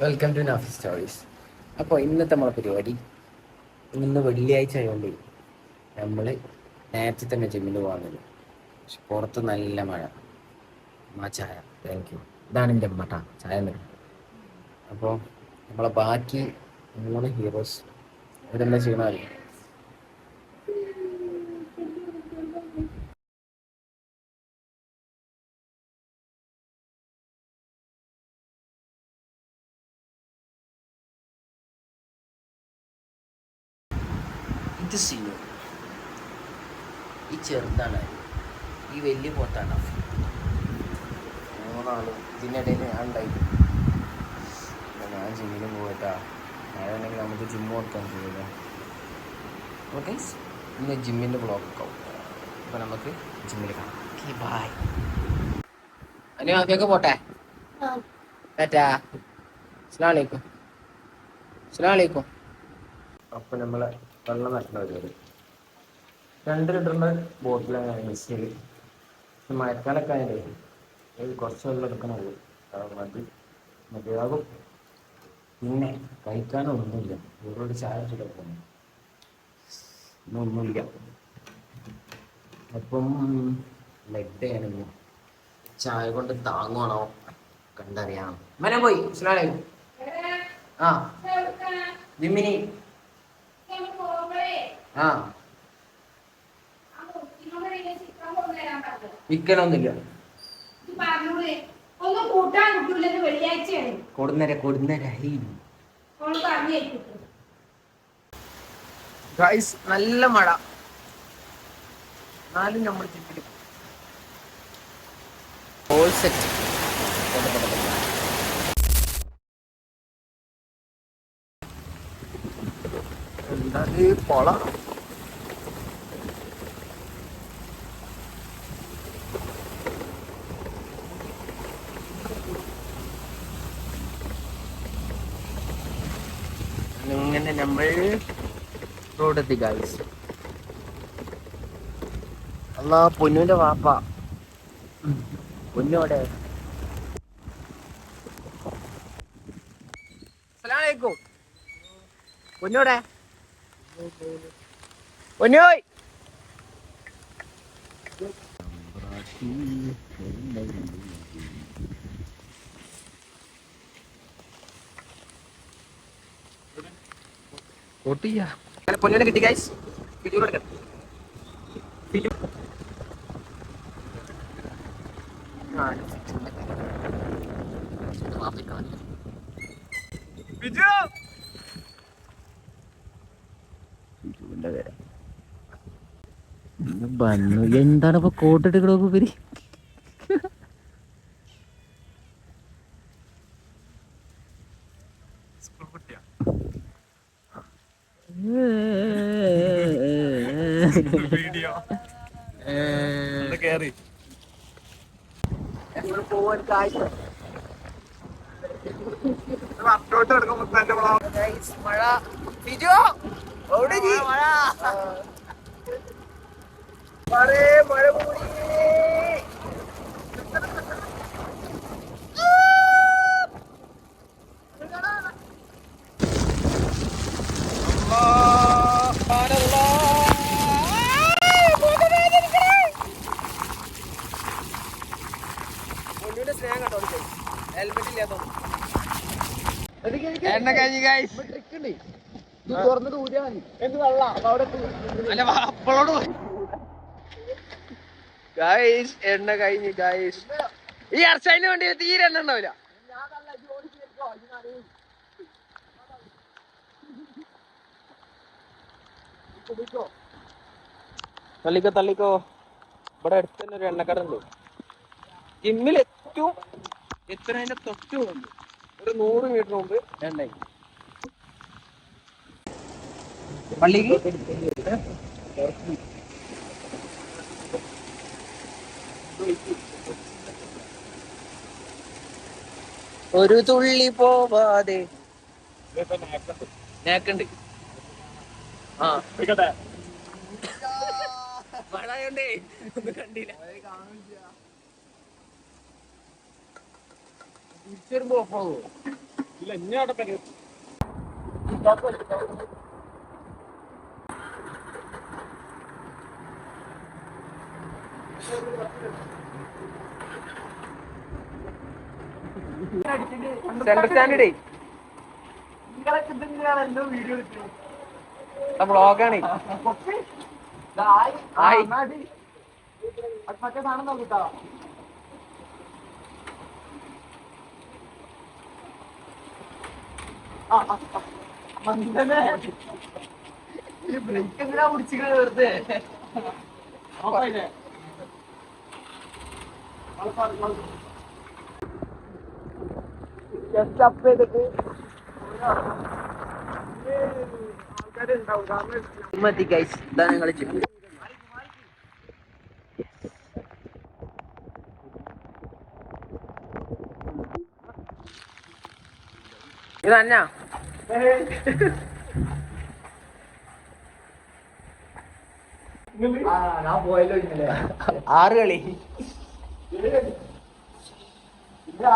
Welcome to Nafi stories അപ്പോൾ ഇന്നത്തെ നമ്മളെ പരിപാടി ഇന്ന് വെള്ളിയാഴ്ച ആയതുകൊണ്ട് നമ്മൾ നേരത്തെ തന്നെ ജിമ്മിൽ പോകുന്നത് പക്ഷെ പുറത്ത് നല്ല മഴ. ആ ചായ. താങ്ക് യു ഇതാണ് എന്റെ അമ്മ ട്ടാ. ചായ തരും അപ്പോൾ നമ്മളെ ബാക്കി മൂന്ന് ഹീറോസ് ഇവരെന്താ ചെയ്യണമല്ലോ ഇത് സിനു ഈ ചെറുതാണ് ഈ വലിയ പോത്താണ് മൂന്നാളും ഇതിനിടയിൽ ഞാൻ ഉണ്ടായി ഞാൻ ജിമ്മിലും പോയിട്ടാ. മഴയുണ്ടെങ്കിൽ നമുക്ക് ജിമ്മ് കൊടുക്കാൻ പോയില്ല ഓക്കെ ഇന്ന് ജിമ്മിന്റെ ബ്ലോക്ക് ആവും. അപ്പോൾ നമുക്ക് ജിമ്മിൽ കാണാം. ഓക്കെ ബായ് അനുവാക്കിയൊക്കെ പോട്ടെ? ടാറ്റാ അസ്സാം വലൈക്കും അസ്സാം വലൈക്കും അപ്പം നമ്മൾ വെള്ളം നഷ്ടം വരുന്നത് രണ്ട് ലിറ്ററിന്റെ ബോട്ടിലാണ് ഞാൻ യൂസ് ചെയ്ത് മഴക്കാലൊക്കെ ഇത് കുറച്ച് വെള്ളം എടുക്കണുള്ളൂ മതി. മതിയാകും. പിന്നെ കഴിക്കാനൊന്നുമില്ല ഇവരോട് ചായ ചുടക്കുന്നു ഇന്നൊന്നുമില്ല അപ്പം ലെഗ് ഡേ ആണെങ്കിൽ ചായ കൊണ്ട് താങ്ങുവാണോ? കണ്ടറിയാം. മനെ പോയി ആ. ജിമ്മിനി. വെള്ളിയാഴ്ചയാണ് കൊടുന്നര കൊടുന്നര ഗൈസ് നല്ല മഴ. എന്നാലും നമ്മൾ ജിമ്മിൽ ഓൾ സെറ്റ് എന്താണ് പൊള. റോഡെത്തി ഗൈസ് അല്ലാ പൊന്നുവിന്റെ വാപ്പ. പൊന്നോടെ. പൊന്നോടെ. പൊന്നോയ്. പൊന്നോനെ കിട്ടി ഗൈസ് വീഡിയോ എടുക്കാം വീഡിയോ ആ വാപ്പിക്കാൻ ബിജുവിന്റെ പേര് ബന്നു എന്താണ് ഇപ്പൊ കേറി പോവാൻ കാഴ്ച Guys, മഴ ബിജു എവിടെ നീ? മഴേ, മഴ കൂടി. പൊന്നുവിന്റെ സ്നേഹം കേട്ടോ ഹെൽമെറ്റ് ഇല്ലാത്തോണ്ട് ഗൈസ് എണ്ണ കഴിഞ്ഞ് ഗായ്സ് ഈ അർച്ചതിന് വേണ്ടി തീരെ എണ്ണ ഉണ്ടാവില്ല. തള്ളിക്കോ തള്ളിക്കോ. ഇവിടെ അടുത്ത് തന്നെ ഒരു എണ്ണക്കട ഉണ്ട്. ജിമ്മിൽ ഏറ്റവും എത്തുന്നതിന്റെ തൊട്ട് മുമ്പ് ഒരു നൂറ് മീറ്റർ മുമ്പ് എണ്ണ പള്ളിക്ക് ഒരു തുള്ളി പോവാതെ. നേക്കുണ്ട്. ആ. മഴയായോണ്ടേ ഒന്നും കണ്ടില്ല. തിരിച്ചുവരുമ്പോ ഓഫാവോ ഇല്ല ഇനി അവിടെ സെൻട്രൽ സ്റ്റാൻഡേർഡേ സാധനം നോക്കിട്ടാ ബ്രേക്ക് എന്തിനാ പിടിച്ചിട്ട് വെറുതെ? ജസ്റ്റ് അപ്പ് ചെയ്തിട്ട് ആൾക്കാരുണ്ടാവും കാരണം മതി ഗൈസ് ഇതാ ഞങ്ങൾ ഇത് അന്ന? ആ, ഞാൻ പോയല്ലോ ഇന്നലെ. ആറ് കളി. അത് ഞാൻ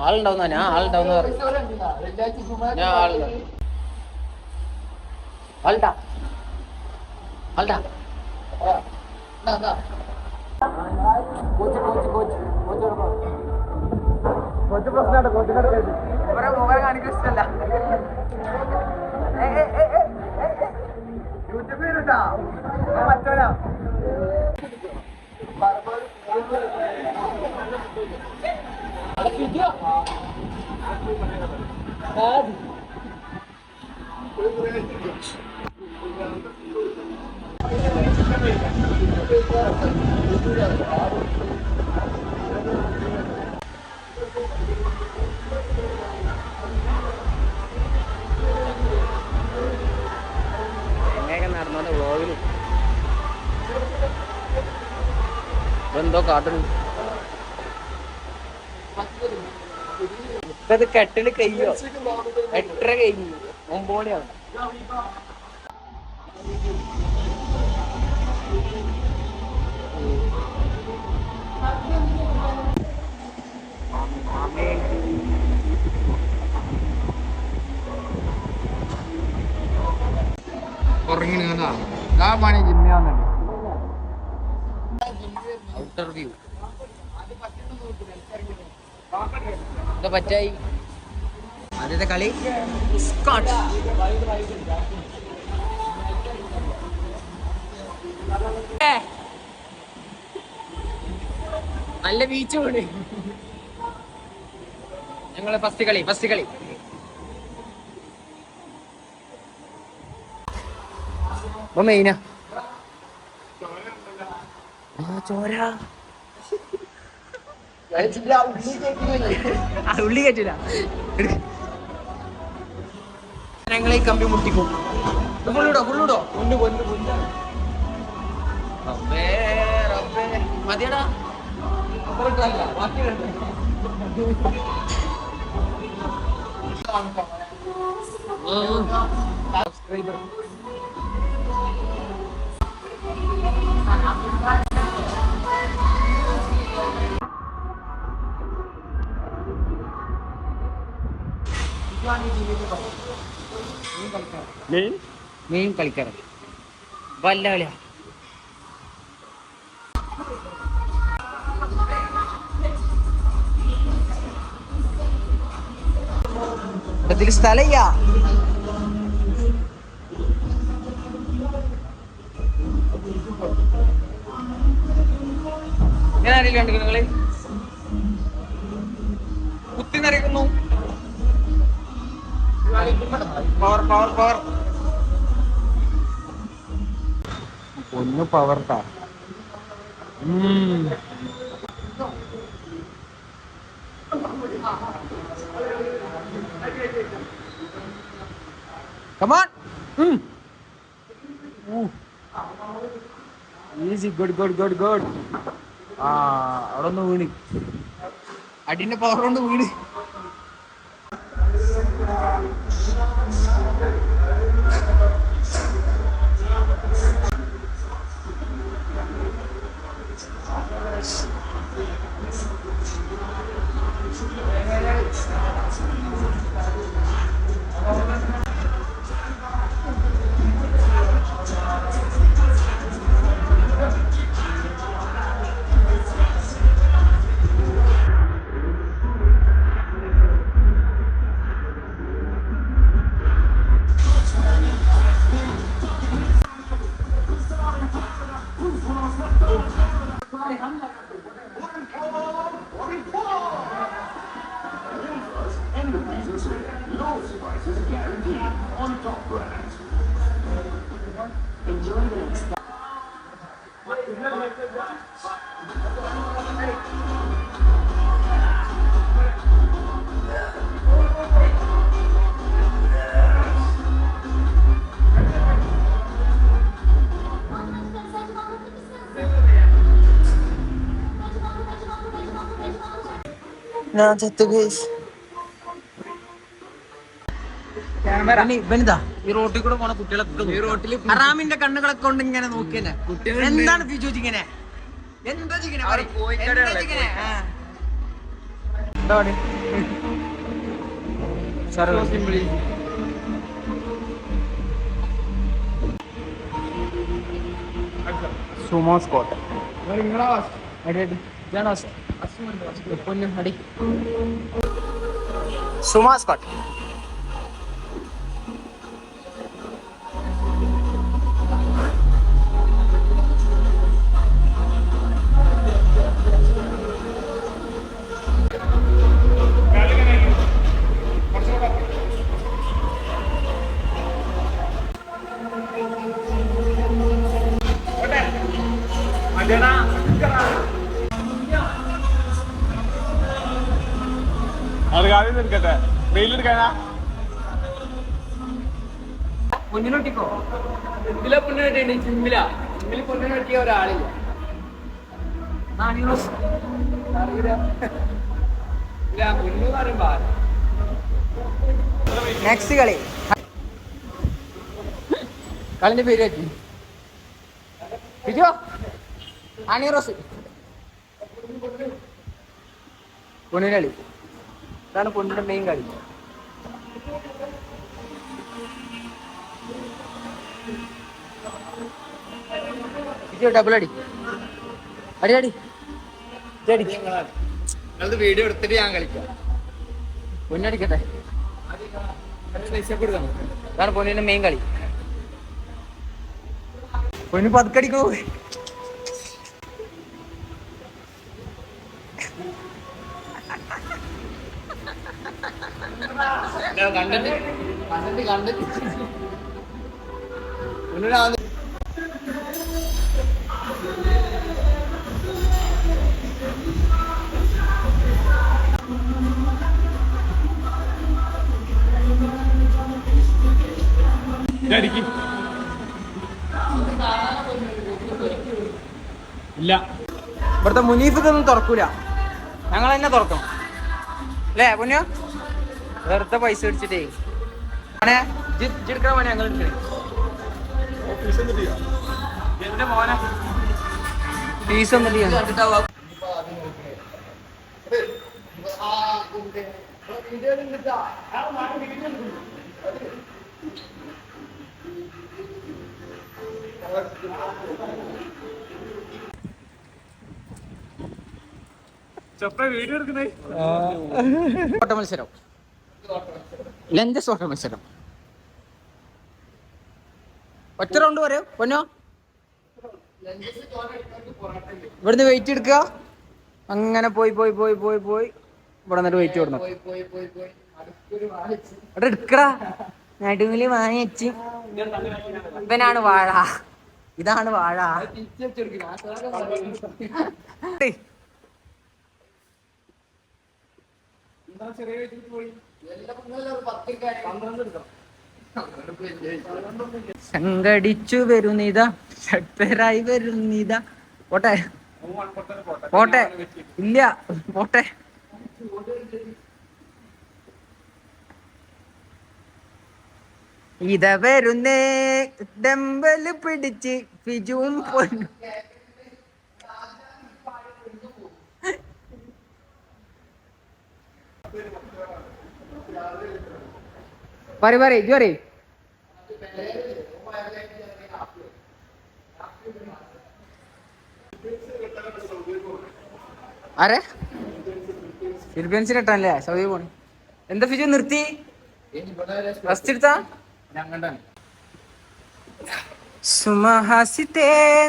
ആളുണ്ടാവുന്ന ഞാൻ ആളുണ്ടാവുന്ന പറഞ്ഞു വെള്ളിയാഴ്ച ചുമ്മാ ഞാൻ ആളുണ്ടാവും ആളുണ്ടാ. ആളുണ്ടാ. കൊച്ചു പ്രശ്നമാണ് കൊച്ചിനോട് ഇവരെ മുഖം കാണിക്കാൻ ഇഷ്ടമല്ല. യൂട്യൂബിൽ ഇട്ടാ. എങ്ങനെയൊക്കെ നടന്നോണ്ട് വ്ളോഗിൽ എന്തോ ഇപ്പത് കെട്ടിൽ കയ്യോ? എട്ടര കഴിഞ്ഞു? ഒമ്പത് മണിയാവും ഉറങ്ങി നിന്നാ ആ പണി ജിമ്മി വന്നിട്ട്. ഔട്ടർ വ്യൂ എന്താ പറ്റായി. ആദ്യത്തെ കളി സ്കോട്ട്. നല്ല ബീച്ച് വീണ് ഞങ്ങൾ ഫസ്റ്റ് കളി ഫസ്റ്റ് കളി. മെയിനാ ചോര. ഉള്ളി കയറ്റില്ല ഞങ്ങളെ കമ്പി മുട്ടിക്കും? ഫുള്ളിടോ ഫുള്ളിടോ റബ്ബേ റബ്ബേ. മതിയടാ. സബ്സ്ക്രൈബർ ഇട്ടല്ല ബാക്കി സബ്സ്ക്രൈബർ മെയിൻ കളിക്കാരൻ. വല്ല കളിയാ ഇതിൽ സ്ഥലയ്യ ഞാൻ ആരെങ്കിലും കണ്ടിരുന്നു നിങ്ങൾ? കുത്തി നിറയ്ക്കുന്നു പവർ പവർ പവർ ഒന്ന് പവർട്ടാ come on easy good good good good ആ അവിടെ ഒന്ന് വീണ്. അടിന്റെ പവർ കൊണ്ട് വീണ്. 对 ഞാൻ ചത്തു ഗൈസ് ഈ റോട്ടിൽ കൂടെ പോണ കുട്ടികളൊക്കെ ഈ റോട്ടിൽ അറാമിന്റെ കണ്ണുകളൊക്കെ കൊണ്ട് ഇങ്ങനെ നോക്കിയെന്നെ. എന്താണ് ഫിജു ഇങ്ങനെ? എന്താ പണി? സുമോ സ്കോട്ട് അടി അടി ഇതാണ് അവസ്ഥ. നിൽക്കട്ടെ. വെയിലെടുക്കാനാ ജിമ്മില. ജിമ്മിൽ പൊന്നിനോട്ടിയ ഒരാളില്ല. നെക്സ്റ്റ് കളി. കളിന്റെ പേര് വെച്ചു വിജോ ആണിറോസ് പൊന്നിന് കളി ഇതാണ് പൊണ്ണിന്റെ മെയിൻ കളി. വിജോ ഡബിൾ അടി. അടി അടി. ഇജ്ജ് അടി. നിങ്ങളത് വീഡിയോ എടുത്തിട്ട് ഞാൻ കളിക്കാം. പൊന്നടിക്കട്ടെ ഇതാണ് പൊന്നിന്റെ മെയിൻ കളി. പൊന്നു പതുക്കടിക്കോ കണ്ടിട്ട് കണ്ടിട്ട് കണ്ടിട്ട് ഇല്ല. ഇവിടുത്തെ മുനീഫ് ഇതൊന്നും തുറക്കൂല. ഞങ്ങൾ തന്നെ തുറക്കും. അല്ലേ പൊന്നു? വെറുതെ പൈസ അടിച്ചിട്ടേ ഞങ്ങൾ എടുക്കണേ എന്റെ മോനെ. ഫീസ് വീഡിയോ എടുക്കുന്നേ? ഓട്ട മത്സരം ലെഞ്ചസ് ഓട്ട മത്സരം ഒറ്റ റൗണ്ട് വരെ പൊന്നോ? ഇവിടുന്ന് വെയിറ്റ് എടുക്കുക. അങ്ങനെ പോയി പോയി പോയി പോയി പോയി. ഇവിടെ നിന്നിട്ട് വെയിറ്റ് കൊടുക്കണം ഇവിടെ എടുക്കടാ. നടുവിൽ വാങ്ങിച്ച് ഇവനാണ് വാഴ. ഇതാണ് വാഴ. ഏയ്. സംഘടിച്ചു വരുന്നിത. ശക്തരായി വരുന്നിത. പോട്ടെ. പോട്ടെ. ഇല്ല. പോട്ടെ. ഇത വരുന്നേ. ഡമ്പൽ പിടിച്ച് ഫിജുവും പൊന്നു. പറ പറ ജോറി ആരെ? ഫിലിപ്പീൻസിന് ഇട്ടല്ലേ സൗദി പോണി. എന്താ ഫിജു നിർത്തി? റെസ്റ്റ് എടുത്താ? സുമഹാസിത്തെ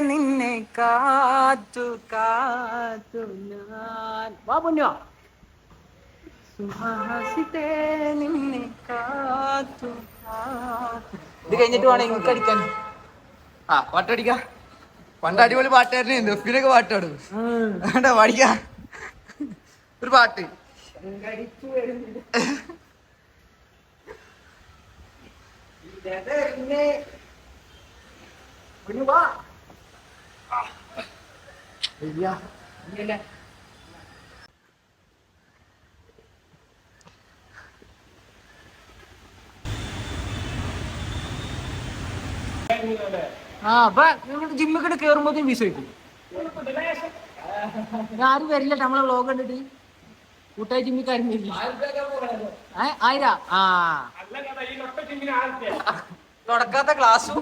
നിന്നെ കാത്തു കാത്തു ഞാൻ. വാ പൊന്നോ. സുഹാസിതേ നിന്നെ കാത്തു. ഇത് കഴിഞ്ഞിട്ട് വേണം എനിക്ക് അടിക്കാൻ. ആ പാട്ടടിക്ക പണ്ട് അടിപൊളി പാട്ടായിരുന്നു. ദഫിനൊക്കെ പാട്ടാടും വേണ്ട പാടിക്ക. ഒരു പാട്ട്. ആ അപ്പൊ ജിമ്മിൽ കേറുമ്പോഴത്തേക്കും വിസ കിട്ടും ആരും വരില്ല നമ്മളെ വ്ലോഗ് കണ്ടിട്ട്. കൂട്ടായി ജിമ്മിക്കാരും വരില്ല. ഏ ആയിരാ? ആ. തുടക്കാത്ത ക്ലാസ്സും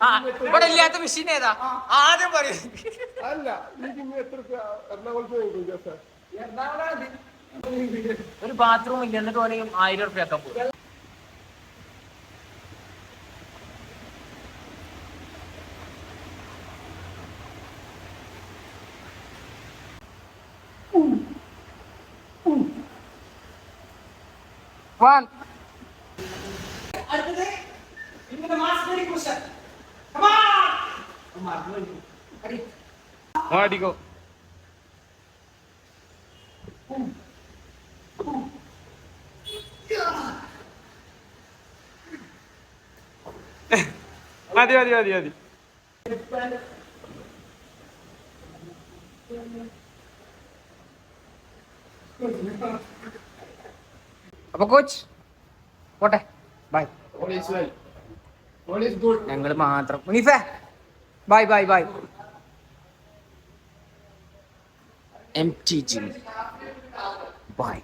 ആ ഇവിടെ ഇല്ലാത്ത മെഷീൻ ഏതാ? ആദ്യം പറയും. അല്ല എറണാകുളത്ത് ഒരു ബാത്റൂം ഇല്ല എന്നിട്ട് വേണമെങ്കിൽ ആയിരം ഉറുപ്പ്യ ആക്കാൻ പോകും One. മാടിക്കോ മതി മതി മതി മതി അപ്പൊ കോച്ച് പോട്ടെ. ബൈ ഞങ്ങൾ മാത്രം. മുനീഫേ bye bye bye M T gym bye